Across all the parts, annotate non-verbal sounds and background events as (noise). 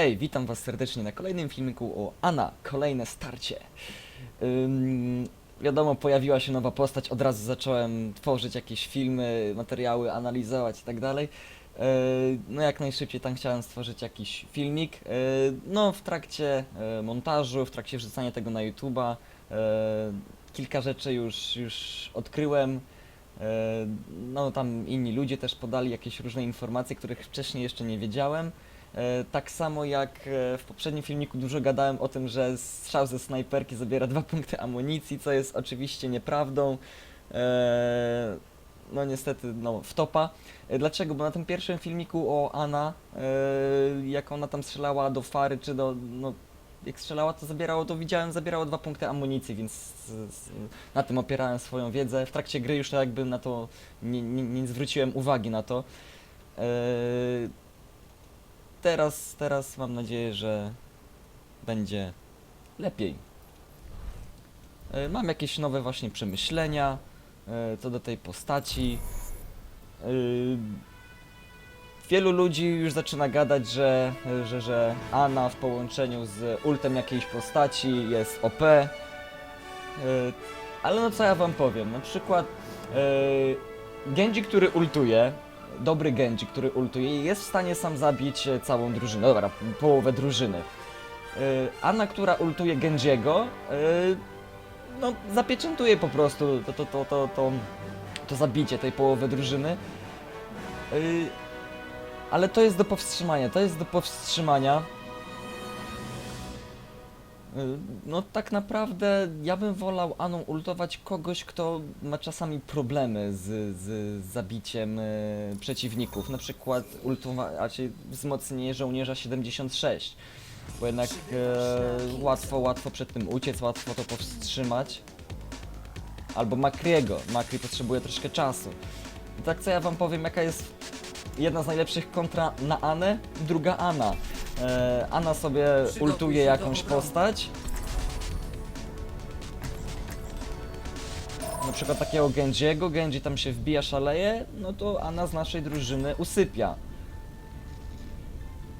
Hej, witam was serdecznie na kolejnym filmiku o Ana, kolejne starcie. Ym, wiadomo, pojawiła się nowa postać, od razu zacząłem tworzyć jakieś filmy, materiały, analizować i tak dalej. Yy, No jak najszybciej tam chciałem stworzyć jakiś filmik. Yy, No w trakcie yy, montażu, w trakcie wrzucania tego na YouTube'a yy, kilka rzeczy już, już odkryłem. E, No tam inni ludzie też podali jakieś różne informacje, których wcześniej jeszcze nie wiedziałem. E, Tak samo jak e, w poprzednim filmiku dużo gadałem o tym, że strzał ze snajperki zabiera dwa punkty amunicji, co jest oczywiście nieprawdą. E, No niestety, no w topa. E, Dlaczego? Bo na tym pierwszym filmiku o Ana, jak ona tam strzelała do fary, czy do, no jak strzelała, to zabierało, to widziałem, zabierało dwa punkty amunicji, więc na tym opierałem swoją wiedzę. W trakcie gry już jakby na to nie, nie, nie zwróciłem uwagi na to. Teraz, teraz mam nadzieję, że będzie lepiej. E, Mam jakieś nowe właśnie przemyślenia e, co do tej postaci. E, Wielu ludzi już zaczyna gadać, że, że, że Ana w połączeniu z ultem jakiejś postaci jest OP. Ale no co ja wam powiem, na przykład Genji, który ultuje, dobry Genji, który ultuje, jest w stanie sam zabić e, całą drużynę, dobra, połowę drużyny. E, Anna, która ultuje Genjiego, e, no zapieczętuje po prostu to, to, to, to, to, to zabicie tej połowy drużyny. Ale to jest do powstrzymania, to jest do powstrzymania. Y, No tak naprawdę ja bym wolał Aną ultować kogoś, kto ma czasami problemy z, z zabiciem y, przeciwników. Na przykład ultowa- raczej wzmocnienie żołnierza 76. Bo jednak e, łatwo, łatwo przed tym uciec, łatwo to powstrzymać. Albo Makriego. Makri potrzebuje troszkę czasu. I tak co ja wam powiem, jaka jest jedna z najlepszych kontra na Anę, druga Ana. E, Ana sobie ultuje jakąś postać. Na przykład takiego Genjiego, Genji tam się wbija, szaleje, no to Ana z naszej drużyny usypia.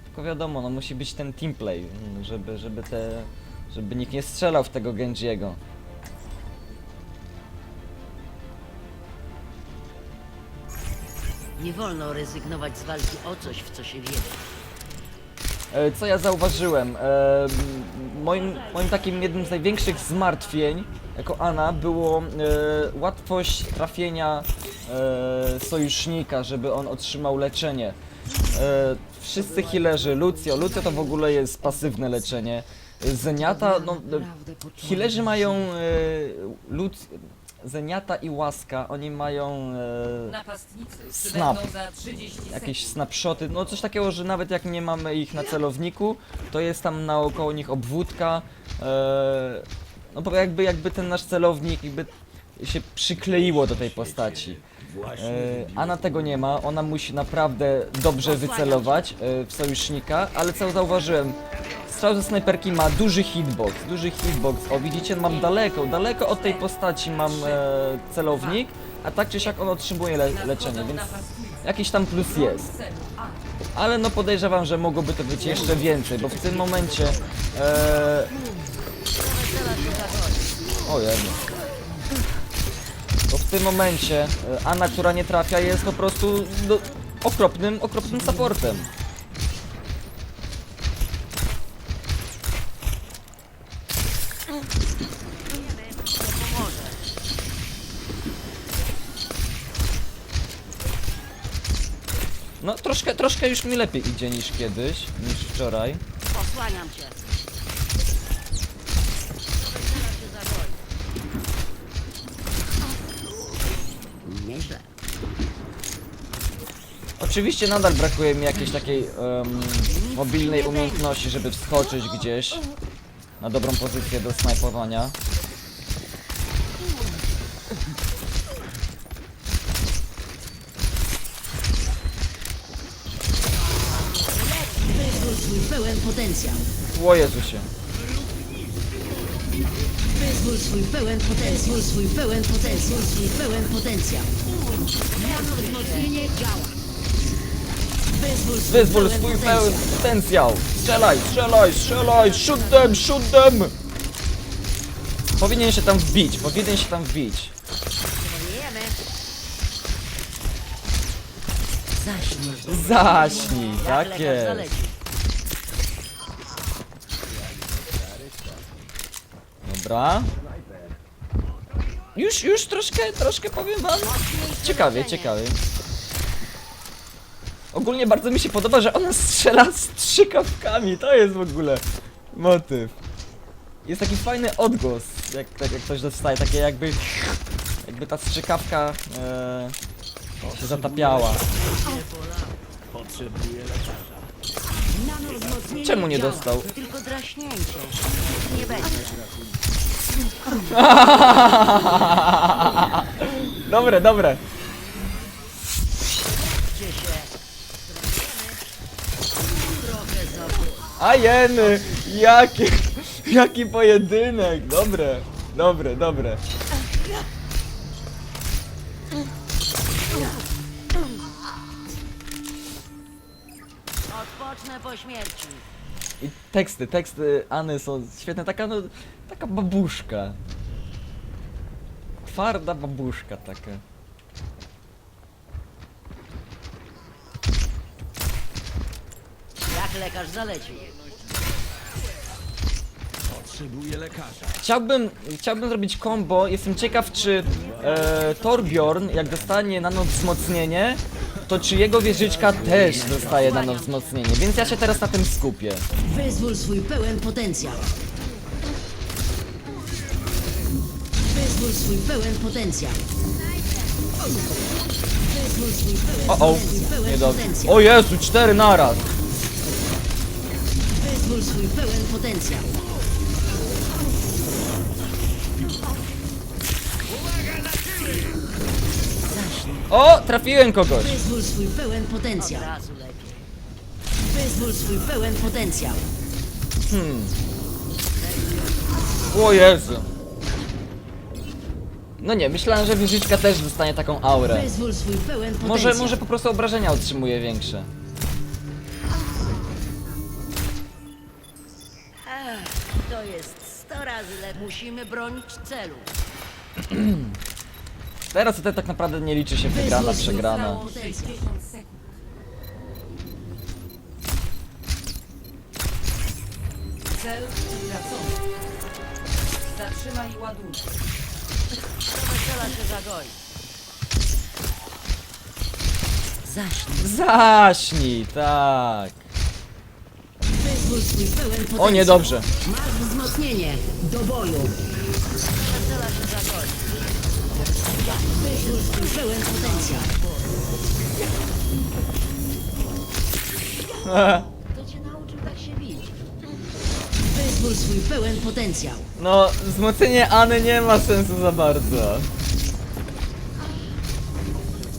Tylko wiadomo, no musi być ten teamplay, żeby, żeby te, żeby nikt nie strzelał w tego Genjiego. Nie wolno rezygnować z walki o coś, w co się wierzy. E, Co ja zauważyłem? E, moim, moim takim jednym z największych zmartwień jako Ana było e, łatwość trafienia sojusznika, żeby on otrzymał leczenie. Wszyscy healerzy, Lucio, Lucio to w ogóle jest pasywne leczenie. Zeniata, no, healerzy mają Luc, Zeniata i Łaska, oni mają e, Napastnicy Snap. przybędą za 30 sekund. jakieś snapshoty, no coś takiego, że nawet jak nie mamy ich na celowniku, to jest tam naokoło nich obwódka, e, no bo jakby, jakby ten nasz celownik jakby się przykleiło do tej postaci. E, Ana tego nie ma, ona musi naprawdę dobrze wycelować e, w sojusznika, ale co zauważyłem, strzał ze snajperki ma duży hitbox, duży hitbox, o widzicie, mam daleko, daleko od tej postaci mam e, celownik, a tak czy siak on otrzymuje le leczenie, więc jakiś tam plus jest. Ale no podejrzewam, że mogłoby to być jeszcze więcej, bo w tym momencie... E... O jedno. Bo w tym momencie e, Anna, która nie trafia, jest po prostu no, okropnym, okropnym supportem. No troszkę, troszkę już mi lepiej idzie niż kiedyś, niż wczoraj. Posłaniam cię. Teraz się zagoi. Nieźle. Oczywiście nadal brakuje mi jakiejś takiej em, mobilnej umiejętności, żeby wskoczyć gdzieś na dobrą pozycję do snajpowania. Wyzwól swój pełen potencjał. O Jezusie. Wyzwól swój pełen potencjał. swój pełen potencjał. swój pełen potencjał. Wzmocnienie działa. Wyzwól swój Wyzwól pełen swój potencjał. pełen potencjał. Strzelaj, strzelaj, strzelaj, shoot them, shoot them. Powinien się tam wbić, powinien się tam wbić. Zaśnij. Zaśnij, Jak tak lekarz jest. Dobra. Już, już troszkę, troszkę powiem wam. Ciekawie, ciekawie. Ogólnie bardzo mi się podoba, że ona strzela strzykawkami. To jest w ogóle motyw. Jest taki fajny odgłos, jak, tak, jak ktoś dostaje, takie jakby... Jakby ta strzykawka e, się zatapiała. Nanowzmocnienie Czemu nie dostał? Tylko draśnięcie. Nie będzie. (laughs) Dobre, dobre. Gdzie się. Trochę za A jeny, jaki, jaki pojedynek, dobre, dobre, dobre. Po śmierci. I teksty, tekstyAny są świetne, taka no, taka babuszka. Twarda babuszka taka. Jak lekarz zaleci. Potrzebuję lekarza. Chciałbym, chciałbym zrobić combo, jestem ciekaw czy e, Torbjorn jak dostanie nano wzmocnienie, to czy jego wieżyczka też dostaje nano wzmocnienie, więc ja się teraz na tym skupię. Wyzwól swój pełen potencjał. Wyzwól swój pełen potencjał. Wyzwól swój pełen, O o, swój pełen niedobrze. potencjał. O Jezu, cztery naraz. Wyzwól swój pełen potencjał. O, trafiłem kogoś. Wyzwól swój pełen potencjał. Wyzwól swój pełen potencjał. O Jezu. No nie, myślałem, że wieżyczka też dostanie taką aurę. Wyzwól swój pełen potencjał. Może, może po prostu obrażenia otrzymuje większe. To jest 100 razy lepiej. Musimy bronić celu. (clears throat) Teraz tutaj tak naprawdę nie liczy się wygrana, przegrana. Cel. Zatrzymaj ładunek. To wesela się zagoi. Zaśnij. Zaśnij, tak. Wyzwól swój pełen potencjał. O, niedobrze. Masz wzmocnienie. Do boju. Pełen potencjał. Kto cię nauczył tak się bić? Wyzwól swój pełen potencjał. No, wzmocnienie Any nie ma sensu za bardzo.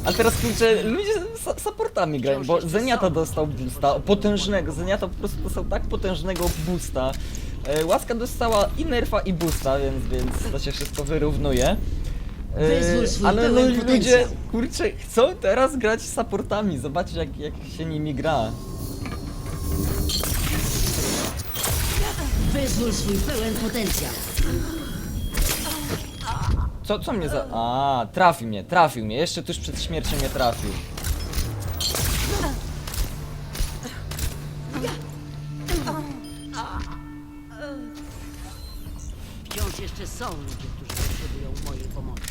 A teraz kurczę, ludzie z supportami grają, bo Zeniata dostał boosta, potężnego, Zeniata po prostu dostał tak potężnego boosta. E, Łaska dostała i nerfa i boosta, więc, więc to się wszystko wyrównuje. Wyzwól swój ale ludzie, potencjał. kurczę, chcą teraz grać z supportami, zobaczcie jak, jak się nimi gra. Wyzwól swój pełen potencjał. Co, co mnie za... A, trafił mnie, trafił mnie, jeszcze tuż przed śmiercią mnie trafił. Wciąż jeszcze są ludzie, którzy potrzebują mojej pomocy.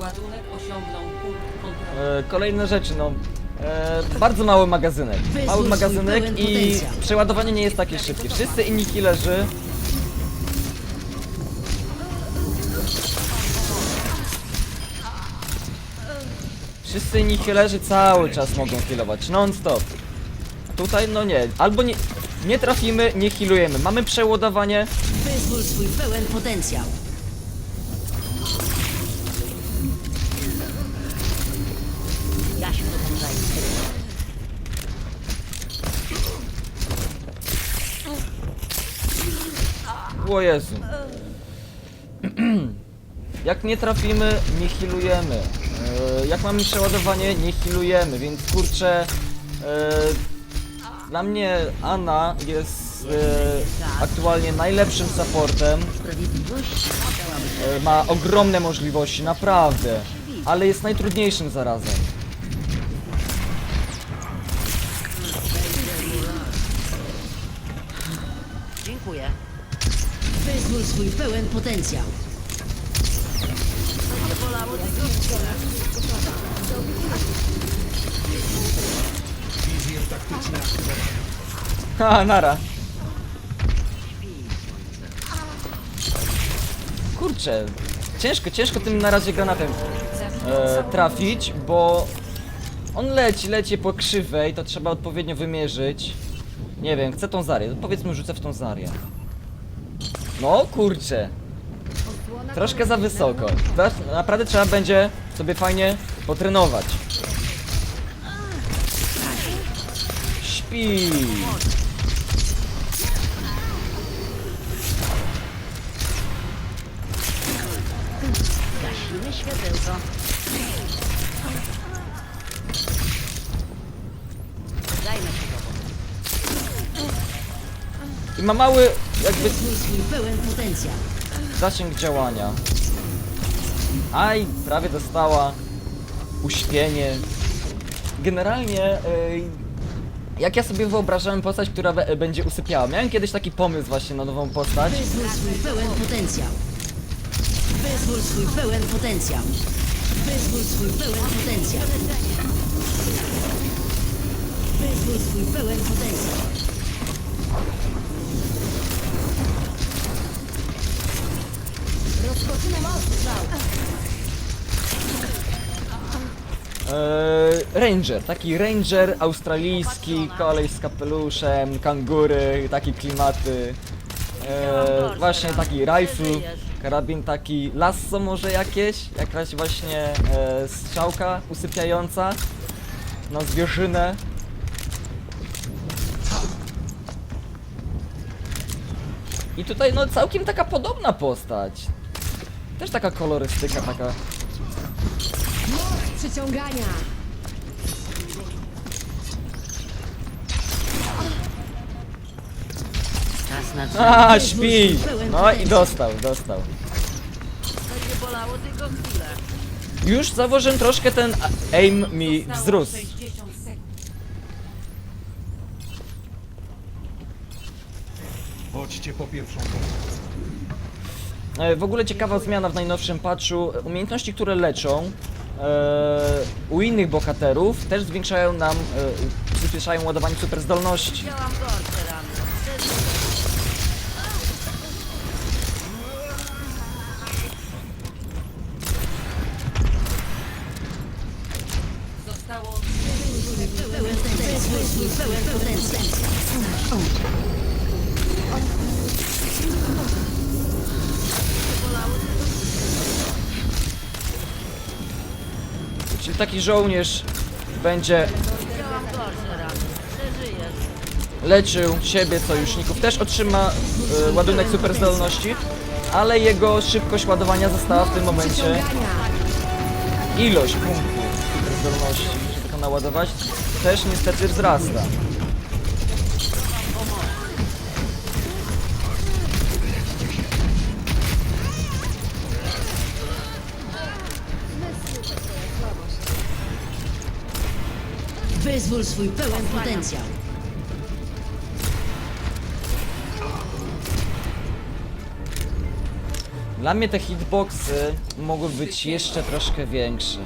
Ładunek osiągnął punkt. E, kolejne rzeczy, no. E, bardzo mały magazynek. Mały magazynek i przeładowanie nie jest takie szybkie. Wszyscy inni killerzy. Wszyscy inni killerzy cały czas mogą healować, non stop. A tutaj no nie, albo nie, nie trafimy, nie healujemy. Mamy przeładowanie, Wyzwól swój pełen potencjał. O Jezu. Jak nie trafimy, nie healujemy. E, Jak mamy przeładowanie, nie healujemy, więc kurczę... E, dla mnie Anna jest e, aktualnie najlepszym supportem. Ma ogromne możliwości, naprawdę. Ale jest najtrudniejszym zarazem. Wyzwól swój pełen potencjał. Ha, nara. Kurczę, ciężko, ciężko tym na razie granatem e, trafić, bo on leci, leci po krzywej, to trzeba odpowiednio wymierzyć. Nie wiem, chcę tą Zarię, powiedzmy rzucę w tą Zarię. No kurczę, troszkę za wysoko. Teraz naprawdę trzeba będzie sobie fajnie potrenować. Śpi. Gasimy światełko. Dajmy się. I ma mały jakby Wyzwól swój pełen potencjał. zasięg działania. Aj, prawie dostała uśpienie. Generalnie, ej, jak ja sobie wyobrażałem postać, która be- będzie usypiała. Miałem kiedyś taki pomysł właśnie na nową postać. Wyzwól swój pełen potencjał. Wyzwól swój pełen potencjał. Wyzwól swój pełen potencjał. Wyzwól swój pełen potencjał. Ranger, taki ranger australijski, kolej z kapeluszem, kangury, takie klimaty. Eee, właśnie taki rifle, karabin taki lasso może jakieś, jakaś właśnie e, strzałka usypiająca na zwierzynę. I tutaj no całkiem taka podobna postać. Też taka kolorystyka, taka Przyciągania. Czas na A, śpi! No i dostał, dostał. Będzie bolało tylko chwilę. Już zauważyłem troszkę ten aim mi wzrósł. 60 sekund. Chodźcie po pierwszą pomoc. E, W ogóle ciekawa zmiana w najnowszym patchu. Umiejętności, które leczą e, u innych bohaterów też zwiększają nam, e, przyspieszają ładowanie super zdolności. Żołnierz będzie leczył siebie, sojuszników, też otrzyma e, ładunek super zdolności, ale jego szybkość ładowania została w tym momencie ilość punktów super zdolności, żeby tylko naładować, też niestety wzrasta. Wyzwól swój pełen potencjał. Dla mnie te hitboxy mogły być jeszcze troszkę większe.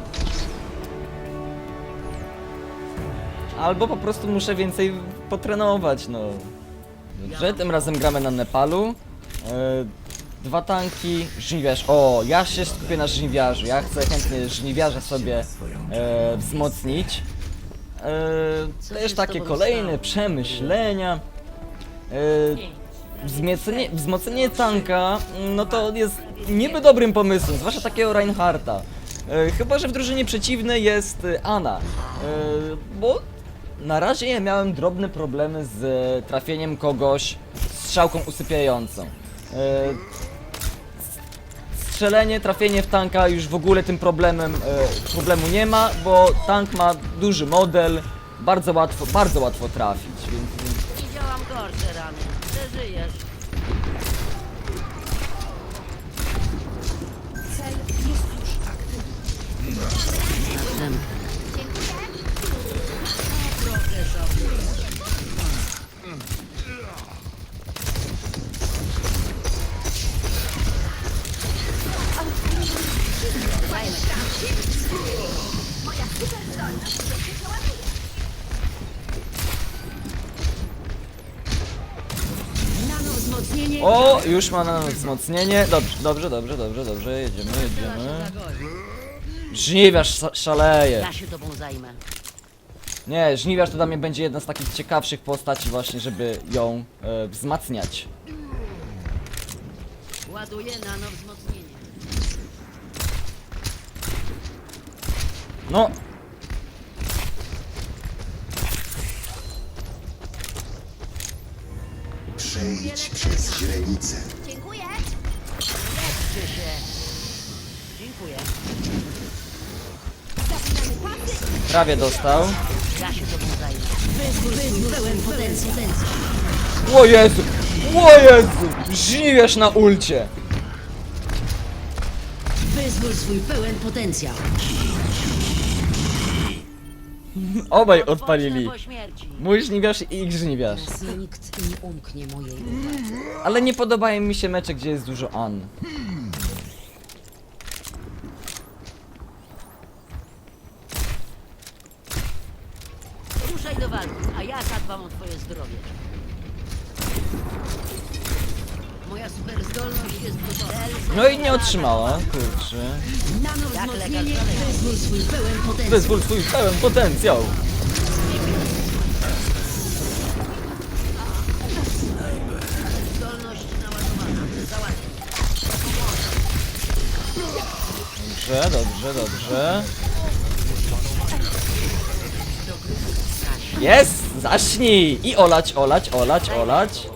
Albo po prostu muszę więcej potrenować, no. Dobrze, tym razem gramy na Nepalu. E, dwa tanki, żniwiarz. O, ja się skupię na żniwiarzu. Ja chcę chętnie żniwiarza sobie e, wzmocnić. E, też takie kolejne przemyślenia. E, Wzmocnienie, wzmocnienie tanka, no to jest niby dobrym pomysłem, zwłaszcza takiego Reinharta. E, chyba, że w drużynie przeciwnej jest e, Anna. E, bo na razie ja miałem drobne problemy z e, trafieniem kogoś strzałką usypiającą. E, strzelenie, trafienie w tanka już w ogóle tym problemem, e, problemu nie ma, bo tank ma duży model, bardzo łatwo, bardzo łatwo trafić, więc... Widziałam gorsze rany. Już ma na wzmocnienie. Dobrze, dobrze, dobrze, dobrze, dobrze, jedziemy, jedziemy. Żniwiarz sza- szaleje. Ja się tobą zajmę. Nie, żniwiarz to dla mnie będzie jedna z takich ciekawszych postaci właśnie, żeby ją e, wzmacniać. Ładuję nano wzmocnienie. No, Przejdź przez źrenicę. Leczcie się. Dziękuję. prawie dostał. Ja się tobą zajmę. Wyzwól swój pełen potencjał. O Jezu! O Jezu! Żniwiarz na ulcie! Wyzwól swój pełen potencjał. Obaj odpalili. Mój żniwiarz i ich żniwiarz. Nikt nie umknie mojej uwagi. Ale nie podobają mi się mecze, gdzie jest dużo An. Ruszaj do walki, a ja zadbam o twoje zdrowie. Moja super zdolność jest gotowa. No i nie otrzymała, kurczę. Wyzwól swój pełen potencjał. Dobrze, dobrze, dobrze. Jest! Zaśnij! I olać, olać, olać, olać.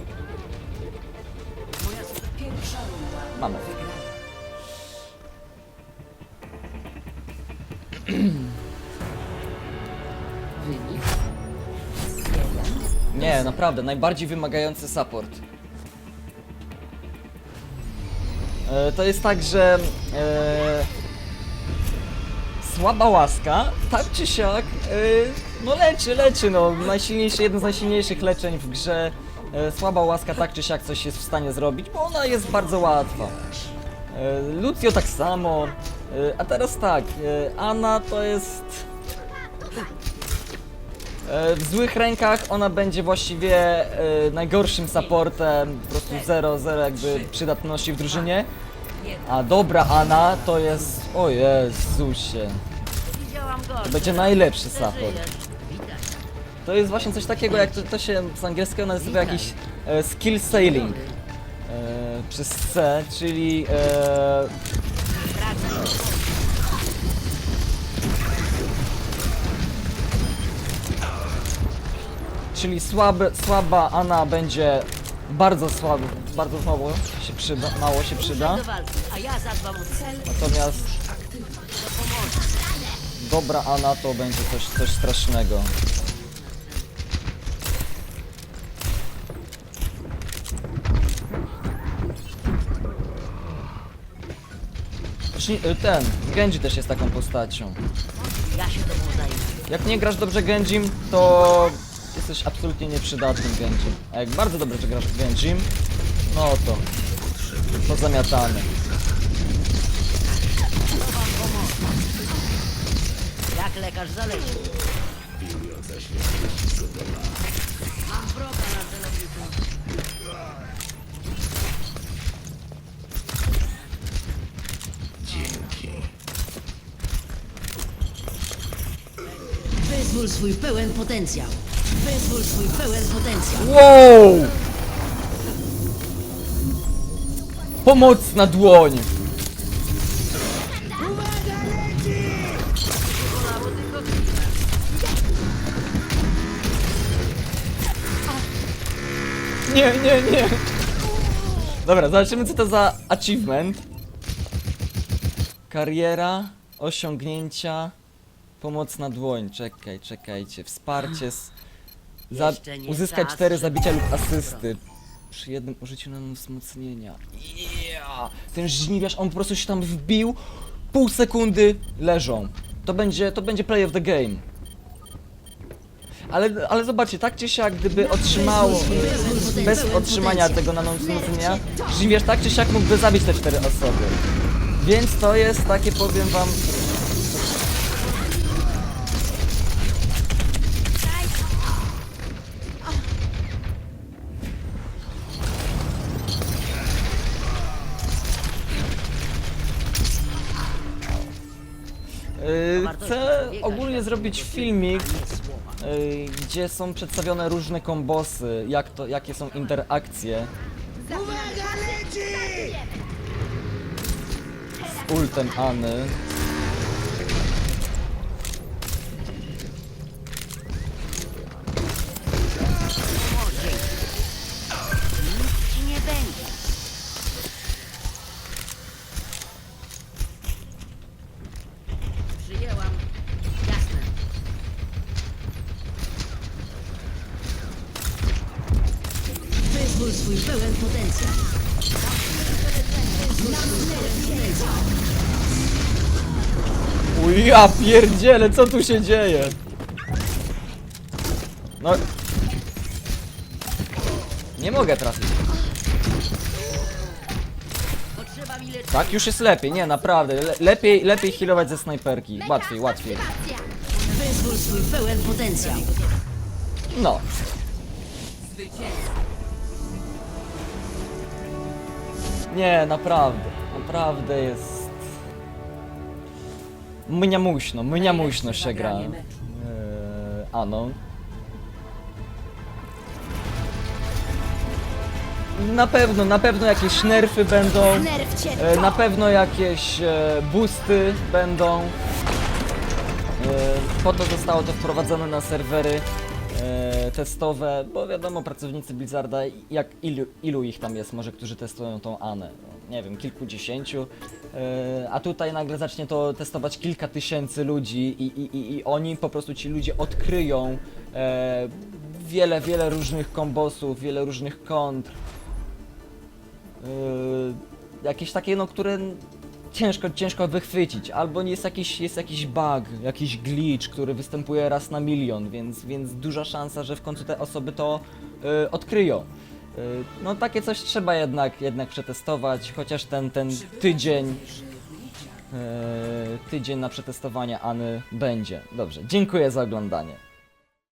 Nie, naprawdę, najbardziej wymagający support. E, to jest tak, że e, słaba łaska, tak czy siak, e, no leczy, leczy, no najsilniejszy, jedno z najsilniejszych leczeń w grze. E, słaba łaska tak czy siak coś jest w stanie zrobić, bo ona jest bardzo łatwa. E, Lucio tak samo, e, a teraz tak, e, Anna to jest... E, W złych rękach ona będzie właściwie e, najgorszym supportem, po prostu 0-0 jakby przydatności w drużynie. A dobra Ana to jest... O Jezusie. Widziałam gorsze. To będzie najlepszy support. To jest właśnie coś takiego jak to, to się z angielskiego nazywa jakiś e, skill sailing. E, przez C, czyli e, czyli słaby, słaba Ana będzie bardzo słaby, bardzo mało się przyda, mało się przyda. Natomiast dobra Ana to będzie coś, coś strasznego. Y, Ten, Genji też jest taką postacią. Jak nie grasz dobrze Genjim, to jesteś absolutnie nieprzydatnym Genjim. A jak bardzo dobrze grasz Genjim, no to pozamiatany. Jak lekarz zaleci. Mam wroga na celowniku. Wyzwól swój pełen potencjał. Wyzwól swój pełen potencjał. Wow! Dłoń! Bolało tylko chwilę. Nie, nie, nie! Dobra, zobaczymy co to za achievement. Kariera, osiągnięcia, Pomocna dłoń, czekaj, czekajcie. Wsparcie z... Za... Czas, 4 żeby zabicia lub asysty. Przy jednym użyciu nano wzmocnienia. Yeah! Ten żniwiarz, on po prostu się tam wbił, pół sekundy leżą. To będzie, to będzie play of the game. Ale, ale zobaczcie, tak czy siak, gdyby otrzymało, bez otrzymania tego nano wzmocnienia, żniwiarz tak czy siak mógłby zabić te cztery osoby. Więc to jest takie, powiem wam, Chcę ogólnie zrobić filmik, yy, gdzie są przedstawione różne kombosy, jak to, jakie są interakcje. Z ultemAny. Nic ja pierdzielę, co tu się dzieje? No... Nie mogę trafić. Tak, już jest lepiej, nie, naprawdę. Le lepiej, lepiej healować ze snajperki. Łatwiej, łatwiej. Wyzwól swój pełen potencjał. No. Nie, naprawdę. Naprawdę jest... Mniamuśno, mniamuśno się gra. Eee, ano. Na pewno, na pewno jakieś nerfy będą. E, na pewno jakieś e, boosty będą. E, po to zostało to wprowadzone na serwery testowe, bo wiadomo, pracownicy Blizzarda, jak ilu, ilu ich tam jest, może którzy testują tą Anę? Nie wiem, kilkudziesięciu. E, a tutaj nagle zacznie to testować kilka tysięcy ludzi i, i, i, i oni po prostu ci ludzie odkryją e, wiele, wiele różnych kombosów, wiele różnych kontr. Yy, jakieś takie, no, które ciężko, ciężko wychwycić, albo jest jakiś, jest jakiś bug, jakiś glitch, który występuje raz na milion, więc, więc duża szansa, że w końcu te osoby to yy, odkryją. Yy, no takie coś trzeba jednak, jednak przetestować, chociaż ten, ten tydzień, yy, tydzień na przetestowanie Any będzie. Dobrze, dziękuję za oglądanie.